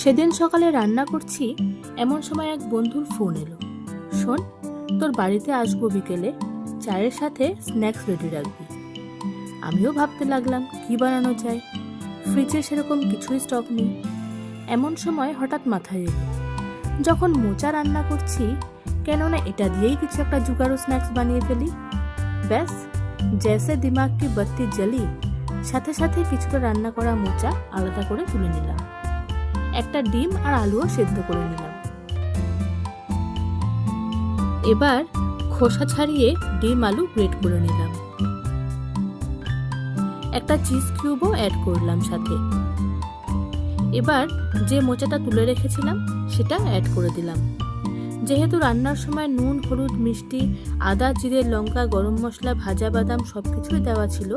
সেদিন সকালে রান্না করছি, এমন সময় এক বন্ধুর ফোন এলো। শোন, তোর বাড়িতে আসব বিকেলে, চায়ের সাথে স্ন্যাক্স রেডি রাখবি। আমিও ভাবতে লাগলাম, কি বানানো যায়? ফ্রিজে সেরকম কিছুই স্টক নেই। এমন সময় হঠাৎ মাথায় এলো, যখন মোচা রান্না করছি, কেননা এটা দিয়েই কিছু একটা জুগাড়ো স্ন্যাক্স বানিয়ে ফেলি। ব্যাস, জেসে দিমাগ কি বাত্তি জ্বালি সাথে সাথে কিছুটা রান্না করা মোচা আলাদা করে তুলে নিলাম। একটা ডিম আর আলুও সেদ্ধ করে নিলাম। এবার খোসা ছাড়িয়ে ডিম, আলু গ্রেট করে নিলাম। একটা চিজ কিউবও অ্যাড করলাম সাথে। এবার যে মোচাটা তুলে রেখেছিলাম, সেটা অ্যাড করে দিলাম। যেহেতু রান্নার সময় নুন, হলুদ, মিষ্টি, আদা, জিরে, লঙ্কা, গরম মশলা, ভাজা বাদাম সব কিছুই দেওয়া ছিল,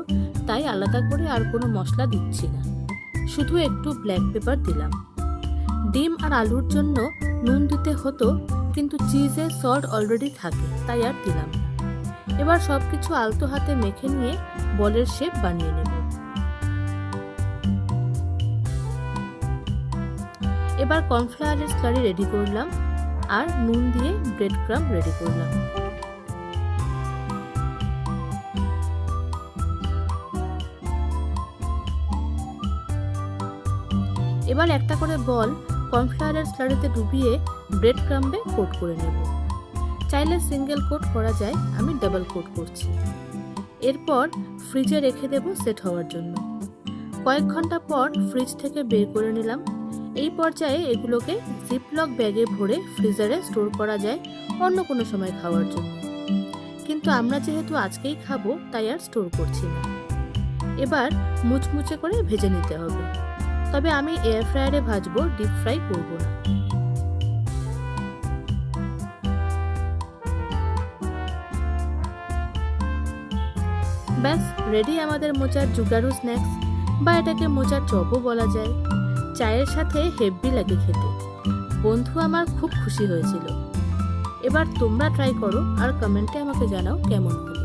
তাই আলাদা করে আর কোনো মশলা দিচ্ছি না। শুধু একটু ব্ল্যাক পেপার দিলাম। ডিম আর আলুর জন্য নুন দিতে হতো, কিন্তু চিজে সল্ট অলরেডি থাকে, তাই আর দিলাম। এবার সব কিছু আলতো হাতে মেখে নিয়ে বলের শেপ বানিয়ে নেব। এবার কর্নফ্লাওয়ারের স্লারি রেডি করলাম, আর নুন দিয়ে ব্রেড ক্রাম রেডি করলাম। এবার একটা করে বল কর্নফ্লাওয়ারের স্লারিতে ডুবিয়ে ব্রেড ক্রাম্বে কোট করে নেব। চাইলে সিঙ্গেল কোট করা যায়, আমি ডাবল কোট করছি। এরপর ফ্রিজে রেখে দেব সেট হওয়ার জন্য। কয়েক ঘণ্টা পর ফ্রিজ থেকে বের করে নিলাম। এই পর্যায়ে এগুলোকে জিপলক ব্যাগে ভরে ফ্রিজারে স্টোর করা যায় অন্য কোনো সময় খাওয়ার জন্য। কিন্তু আমরা যেহেতু আজকেই খাব, তাই আর স্টোর করছি না। এবার মুচমুচে করে ভেজে নিতে হবে। তবে আমি এয়ার ফ্রায়ারে ভাজবো ডিপ ফ্রাই করব না। ব্যাস রেডি আমাদের মোচার জুগারু স্ন্যাক্স বা এটাকে মোচার চপও বলা যায়। চায়ের সাথে হেভি লাগে খেতে। বন্ধু আমার খুব খুশি হয়েছিল। এবার তোমরা ট্রাই করো আর কমেন্টে আমাকে জানাও কেমন হয়